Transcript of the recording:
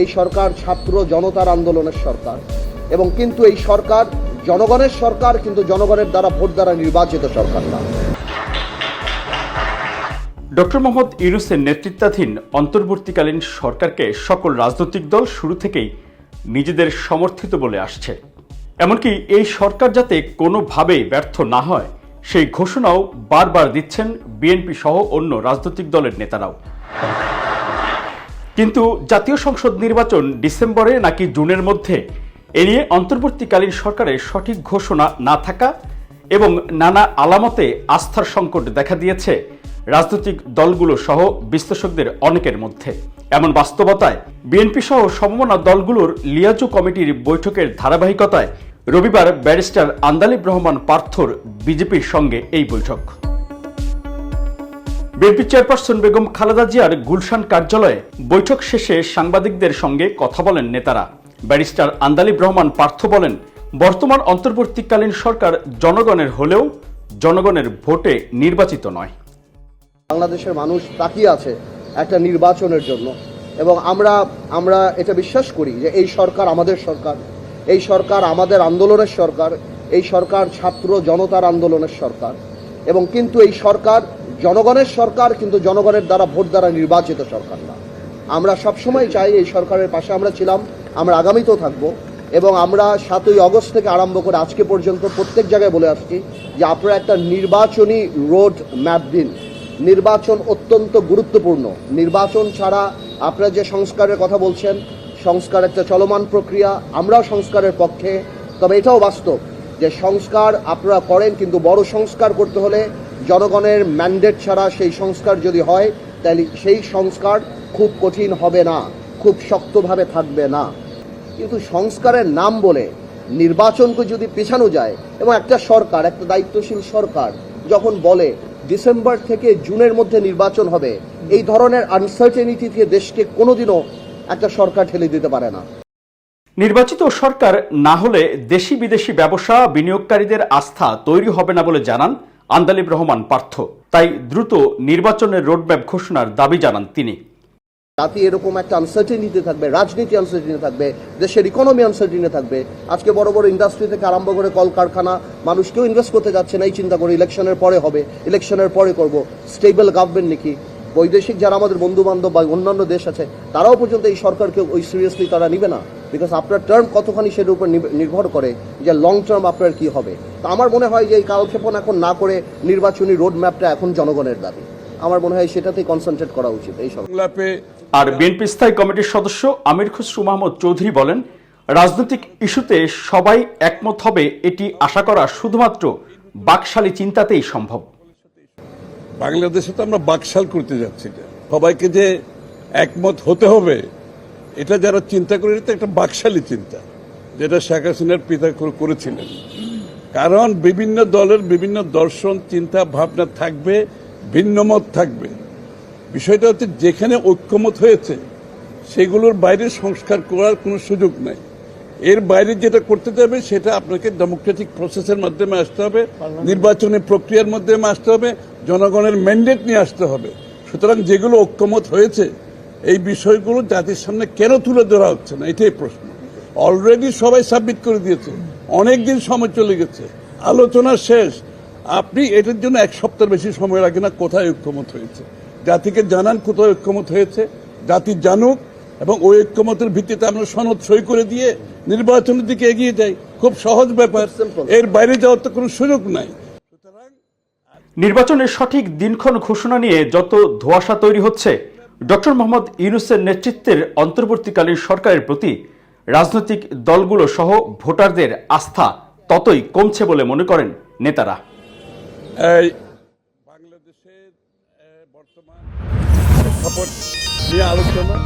এই সরকার ছাত্র জনতার আন্দোলনের সরকার। এবং কিন্তু এই সরকার জনগণের সরকার, কিন্তু জনগণের দ্বারা ভোট দ্বারা নির্বাচিত সরকার না। ডক্টর মোহাম্মদ ইউনুসের নেতৃত্বাধীন অন্তর্বর্তীকালীন সরকারকে সকল রাজনৈতিক দল শুরু থেকেই নিজেদের সমর্থিত বলে আসছে। এমনকি এই সরকার যাতে কোনোভাবেই ব্যর্থ না হয়, সেই ঘোষণাও বারবার দিচ্ছেন বিএনপি সহ অন্য রাজনৈতিক দলের নেতারাও। কিন্তু জাতীয় সংসদ নির্বাচন ডিসেম্বরে নাকি জুনের মধ্যে? এ নিয়ে অন্তর্বর্তীকালীন সরকারের সঠিক ঘোষণা না থাকা এবং নানা আলামতে আস্থার সংকট দেখা দিয়েছে রাজনৈতিক দলগুলো সহ বিশ্লেষকদের অনেকের মধ্যে। এমন বাস্তবতায় বিএনপি সহ সমমনা দলগুলোর লিয়াজু কমিটির বৈঠকের ধারাবাহিকতায় রবিবার ব্যারিস্টার আন্দালিব রহমান পার্থর বিজেপির সঙ্গে এই বৈঠক। বিএনপি চেয়ারপারসন বেগম খালেদা জিয়ার গুলশান কার্যালয়ে বৈঠক শেষে সাংবাদিকদের সঙ্গে কথা বলেন নেতারা। ব্যারিস্টার আন্দালিব রহমান পার্থ বলেন, বর্তমান অন্তর্বর্তীকালীন সরকার জনগণের হলেও জনগণের ভোটে নির্বাচিত নয়। বাংলাদেশের মানুষ তাকিয়ে আছে একটা নির্বাচনের জন্য এবং আমরা আমরা এটা বিশ্বাস করি যে এই সরকার আমাদের সরকার, এই সরকার আমাদের আন্দোলনের সরকার, এই সরকার ছাত্র জনতার আন্দোলনের সরকার। এবং কিন্তু এই সরকার, জনগণের সরকার কিন্তু জনগণের দ্বারা ভোট দ্বারা নির্বাচিত সরকার না। আমরা সবসময় চাই এই সরকারের পাশে আমরা ছিলাম, আমরা আগামীতেও থাকব এবং আমরা সাতই অগস্ট থেকে আরম্ভ করে আজকে পর্যন্ত প্রত্যেক জায়গায় বলে আসছি যে আপনারা একটা নির্বাচনী রোড ম্যাপ দিন। নির্বাচন অত্যন্ত গুরুত্বপূর্ণ। নির্বাচন ছাড়া আপনারা যে সংস্কারের কথা বলছেন, সংস্কার একটা চলমান প্রক্রিয়া, আমরাও সংস্কারের পক্ষে, তবে এটাও বাস্তব যে সংস্কার আপনারা করেন, কিন্তু বড় সংস্কার করতে হলে জনগণের ম্যান্ডেট ছাড়া সেই সংস্কার যদি হয়, তাহলে সেই সংস্কার খুব কঠিন হবে না, খুব শক্তভাবে থাকবে না। কিন্তু সংস্কারের নাম বলে নির্বাচনকে যদি পেছানো যায়, এবং একটা সরকার, একটা দায়িত্বশীল সরকার যখন বলে ডিসেম্বর থেকে জুনের মধ্যে নির্বাচন হবে, এই ধরনের আনসার্টেনিটি থেকে দেশকে কোনোদিনও একটা সরকার ঠেলে দিতে পারে না। নির্বাচিত সরকার না হলে দেশি বিদেশি ব্যবসা বিনিয়োগকারীদের আস্থা তৈরি হবে না বলে জানান আন্দালিব রহমান পার্থ। তাই দ্রুত নির্বাচনের রোডম্যাপ ঘোষণার দাবি জানান তিনি। জাতি এরকম একটা আনসার্টেনিটি থাকবে, রাজনীতি আনসার্টেনিটি থাকবে, দেশের ইকোনমি আনসার্টেনিটি থাকবে। আজকে বড় বড় ইন্ডাস্ট্রি থেকে আরম্ভ করে কলকারখানা, মানুষ কেউ ইনভেস্ট করতে যাচ্ছে না, এই চিন্তা করে ইলেকশনের পরে হবে ইলেকশনের পরে করব। স্টেবল গভর্নমেন্ট নাকি? বৈদেশিক যারা আমাদের বন্ধু বান্ধব বা অন্যান্য দেশ আছে, তারাও পর্যন্ত এই সরকারকে ওই সিরিয়াসলি তারা নিবে না। বিকজ আপনার টার্ম কতখানি সেটার উপর নির্ভর করে যে লং টার্ম আপনার কি হবে। তা আমার মনে হয় যে এই কালক্ষেপণ এখন না করে নির্বাচনী রোড ম্যাপটা এখন জনগণের দাবি। আমার মনে হয় সেটাতেই কনসেন্ট্রেট করা উচিত এই সংলাপে আর বিএনপি স্থায়ী কমিটির সদস্য আমির খুসরু মাহমুদ চৌধুরী বলেন, রাজনৈতিক ইস্যুতে সবাই একমত হবে এটি আশা করা শুধুমাত্র বাকশালী চিন্তাতেই সম্ভব। বাংলাদেশে তো আমরা বাকশাল করতে যাচ্ছি না সবাইকে যে একমত হতে হবে এটা যারা চিন্তা করে এটা একটা বাকশালী চিন্তা যেটা শেখ হাসিনার পিতা করেছিলেন। কারণ বিভিন্ন দলের বিভিন্ন দর্শন চিন্তা ভাবনা থাকবে ভিন্নমত থাকবে। বিষয়টা হচ্ছে যেখানে ঐক্যমত হয়েছে সেগুলোর বাইরে সংস্কার করার কোনো সুযোগ নাই। এর বাইরে যেটা করতে যাবে সেটা আপনাকে ডেমোক্রেটিক প্রসেসের মাধ্যমে আসতে হবে নির্বাচনী প্রক্রিয়ার মাধ্যমে আসতে হবে জনগণের ম্যান্ডেট নিয়ে আসতে হবে। সুতরাং যেগুলো ঐক্যমত হয়েছে এই বিষয়গুলো জাতির সামনে কেন তুলে ধরা হচ্ছে না? এটাই প্রশ্ন। অলরেডি সবাই সাবমিট করে দিয়েছে। অনেক দিন সময় চলে গেছে। আলোচনা শেষ। আপনি এটার জন্য এক সপ্তাহ বেশি সময় লাগে না কোথায় ঐক্যমত হয়েছে। জাতিকে জানান কোথায় ঐক্যমত হয়েছে। জাতি জানুক এবং ওই ঐক্যমতের ভিত্তিতে আমরা সনদ সই করে দিয়ে নির্বাচনের দিকে এগিয়ে যাই। খুব সহজ ব্যাপার। এর বাইরে যাওয়ার তো কোনো সুযোগ নাই। নির্বাচনের সঠিক দিনক্ষণ ঘোষণা নিয়ে যত ধোঁয়াশা তৈরি হচ্ছে, ডক্টর মোহাম্মদ ইউনুসের নেতৃত্বের অন্তর্বর্তীকালীন সরকারের প্রতি রাজনৈতিক দলগুলো সহ ভোটারদের আস্থা ততই কমছে বলে মনে করেন নেতারা। বাংলাদেশের বর্তমান আলোচনা